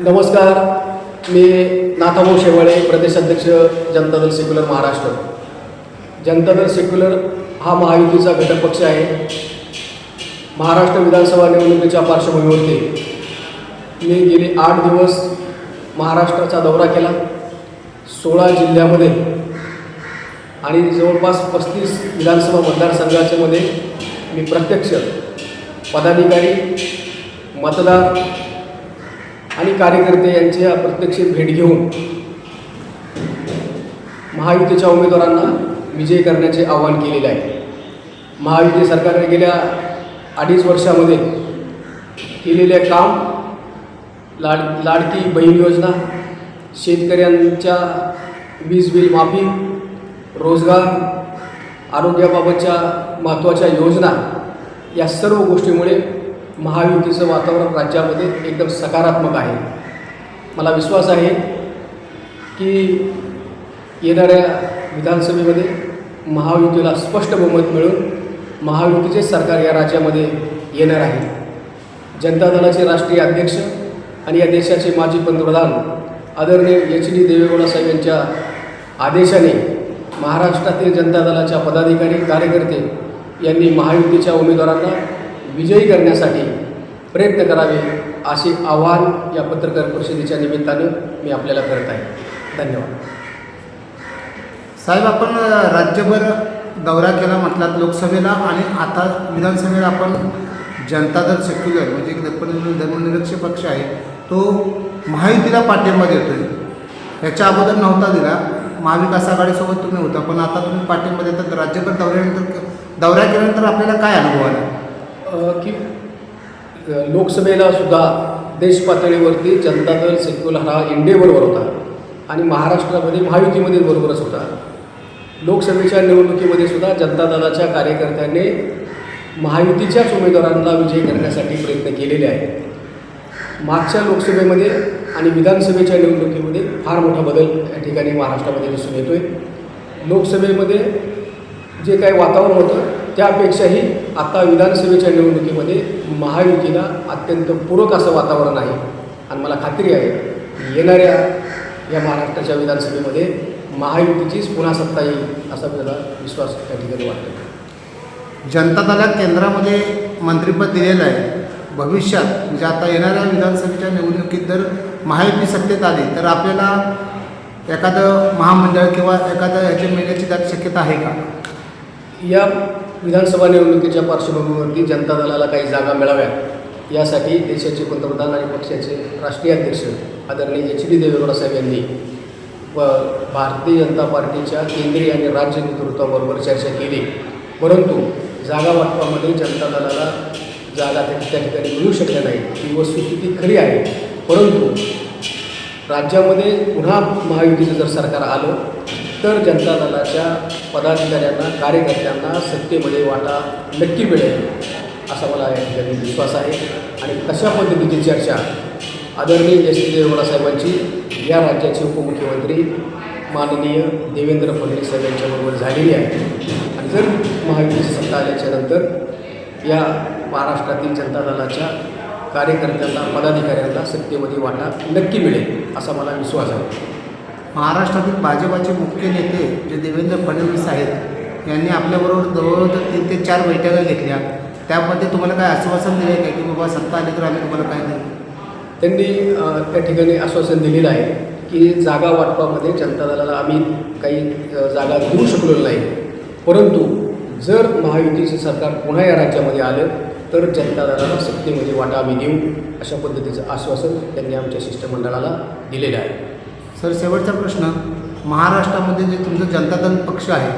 नमस्कार मी नाथाभाऊ शेवाळे प्रदेशाध्यक्ष Janata Dal secular Maharashtra. Janata Dal secular हा महायुतीचा घटक पक्ष आहे. महाराष्ट्र विधानसभा निवडणुकीच्या पार्श्वभूमीवरती मी गेले आठ दिवस महाराष्ट्राचा दौरा केला. सोळा जिल्ह्यामध्ये आणि जवळपास पस्तीस विधानसभा मतदारसंघाच्यामध्ये मी प्रत्यक्ष पदाधिकारी मतदार आणि कार्यकर्ते यांची अप्रत्यक्ष भेट घेऊन महायुतीच्या उमेदवारांना विजयी करण्याचे आवाहन केलेले आहे. महायुती सरकारने गेल्या अडीच वर्षामध्ये केलेले काम लाड लाडकी बहीण योजना शेतकऱ्यांच्या वीज बिल माफी रोजगार आरोग्याबाबतच्या महत्त्वाच्या योजना या सर्व गोष्टीमुळे महायुतीचं वातावरण राज्यामध्ये एकदम सकारात्मक आहे. मला विश्वास आहे की येणाऱ्या विधानसभेमध्ये महायुतीला स्पष्ट बहुमत मिळून महायुतीचे सरकार या राज्यामध्ये येणार आहे. जनता दलाचे राष्ट्रीय अध्यक्ष आणि या देशाचे माजी पंतप्रधान आदरणीय एच डी देवेगौडा साहेब यांच्या आदेशाने महाराष्ट्रातील जनता दलाच्या पदाधिकारी कार्यकर्ते यांनी महायुतीच्या उमेदवारांना विजयी करण्यासाठी प्रयत्न करावे असे आवाहन या पत्रकार परिषदेच्या निमित्तानं मी आपल्याला करत आहे. धन्यवाद. साहेब आपण राज्यभर दौरा केला म्हटलात लोकसभेला आणि आता विधानसभेला आपण जनता दल सेक्युलर म्हणजे एक धर्म धर्मनिरपेक्ष पक्ष आहे तो महायुतीला पाठिंबा देतोय. याच्या अगोदर नव्हता दिला. महाविकास आघाडीसोबत तुम्ही होता पण आता तुम्ही पाठिंबा देतात. राज्यभर दौऱ्यानंतर दौरा केल्यानंतर आपल्याला काय अनुभव आला? की लोकसभेला सुद्धा देश पातळीवरती जनता दल सेक्युलर हा इंडियाबरोबर होता आणि महाराष्ट्रामध्ये महायुतीमध्ये बरोबरच होता. लोकसभेच्या निवडणुकीमध्ये सुद्धा जनता दलाच्या कार्यकर्त्यांनी महायुतीच्याच उमेदवारांना विजयी करण्यासाठी प्रयत्न केलेले आहेत. मागच्या लोकसभेमध्ये आणि विधानसभेच्या निवडणुकीमध्ये फार मोठा बदल या ठिकाणी महाराष्ट्रामध्ये दिसून येतो आहे लोकसभेमध्ये जे काही वातावरण होतं त्यापेक्षाही आता विधानसभेच्या निवडणुकीमध्ये महायुतीला अत्यंत पूरक असं वातावरण आहे. आणि मला खात्री आहे की येणाऱ्या या महाराष्ट्राच्या विधानसभेमध्ये महायुतीचीच पुन्हा सत्ता येईल असा मला विश्वास त्या ठिकाणी वाटतो. जनता दलात केंद्रामध्ये मंत्रिपद दिलेलं आहे. भविष्यात म्हणजे आता येणाऱ्या विधानसभेच्या निवडणुकीत जर महायुती सत्तेत आली तर आपल्याला एखादं महामंडळ किंवा एखादं ह्याच्या मिळण्याची दाट शक्यता आहे का? या विधानसभा निवडणुकीच्या पार्श्वभूमीवरती जनता दलाला काही जागा मिळाव्यात. यासाठी देशाचे पंतप्रधान आणि पक्षाचे राष्ट्रीय अध्यक्ष आदरणीय एच डी देवेगौडा साहेब यांनी व भारतीय जनता पार्टीच्या केंद्रीय आणि राज्य नेतृत्वाबरोबर चर्चा केली. परंतु जागा वाटपामध्ये जनता दलाला जागा त्या त्या ठिकाणी मिळू शकल्या नाही ही वस्तुस्थिती खरी आहे? परंतु राज्यामध्ये पुन्हा महायुतीचं जर सरकार आलं तर जनता दलाच्या पदाधिकाऱ्यांना कार्यकर्त्यांना सत्तेमध्ये वाटा नक्की मिळेल असा मला या ठिकाणी विश्वास आहे. आणि तशा पद्धतीची चर्चा आदरणीय एस टी साहेबांची या राज्याचे उपमुख्यमंत्री माननीय देवेंद्र फडणवीस साहेब यांच्याबरोबर झालेली आहे. आणि जर महायुतीची सत्ता आल्याच्यानंतर या महाराष्ट्रातील जनता दलाच्या कार्यकर्त्यांना पदाधिकाऱ्यांना सत्तेमध्ये वाटा नक्की मिळेल असा मला विश्वास आहे. महाराष्ट्रातील भाजपाचे मुख्य नेते जे देवेंद्र फडणवीस आहेत यांनी आपल्याबरोबर जवळजवळ तीन ते चार बैठका घेतल्या. त्यामध्ये तुम्हाला काय आश्वासन दिलं आहे का की बाबा सत्ता आली तर आम्ही तुम्हाला काय नाही त्यांनी त्या ठिकाणी आश्वासन दिलेलं आहे की जागा वाटपामध्ये जनता दलाला आम्ही काही जागा देऊ शकलेलो नाही. परंतु जर महायुतीचं सरकार पुन्हा या राज्यामध्ये आलं तर जनता दलाला सत्तेमध्ये वाटा आम्ही देऊ अशा पद्धतीचं आश्वासन त्यांनी आमच्या शिष्टमंडळाला दिलेलं आहे. सर शेवटचा प्रश्न. महाराष्ट्रामध्ये जे तुमचं जनता दल पक्ष आहे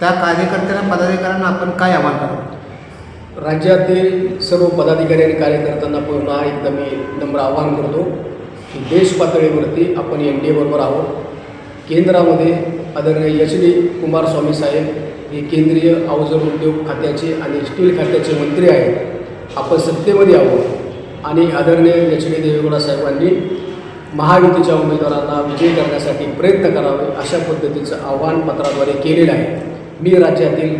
त्या कार्यकर्त्यांना पदाधिकाऱ्यांना आपण काय आव्हान करतो? राज्यातील सर्व पदाधिकारी आणि कार्यकर्त्यांना पुन्हा एकदा मी नम्र आवाहन करतो की देश पातळीवरती आपण एन डी एबरोबर आहोत. केंद्रामध्ये आदरणीय एच डी कुमारस्वामी साहेब हे केंद्रीय अवजड उद्योग खात्याचे आणि स्टील खात्याचे मंत्री आहेत. आपण सत्तेमध्ये आहोत. आणि आदरणीय एच डी देवेगौडा साहेबांनी महायुतीच्या उमेदवारांना विजयी करण्यासाठी प्रयत्न करावे अशा पद्धतीचं आव्हान पत्राद्वारे केलेलं आहे. मी राज्यातील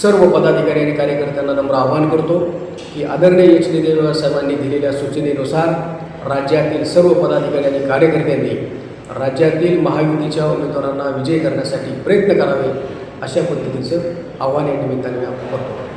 सर्व पदाधिकारी आणि कार्यकर्त्यांना नम्र आवाहन करतो की आदरणीय एच डी साहेबांनी दिलेल्या सूचनेनुसार राज्यातील सर्व पदाधिकारी आणि कार्यकर्त्यांनी राज्यातील महायुतीच्या उमेदवारांना विजयी करण्यासाठी प्रयत्न करावे अशा पद्धतीचं आव्हान या निमित्ताने मी आपण करतो.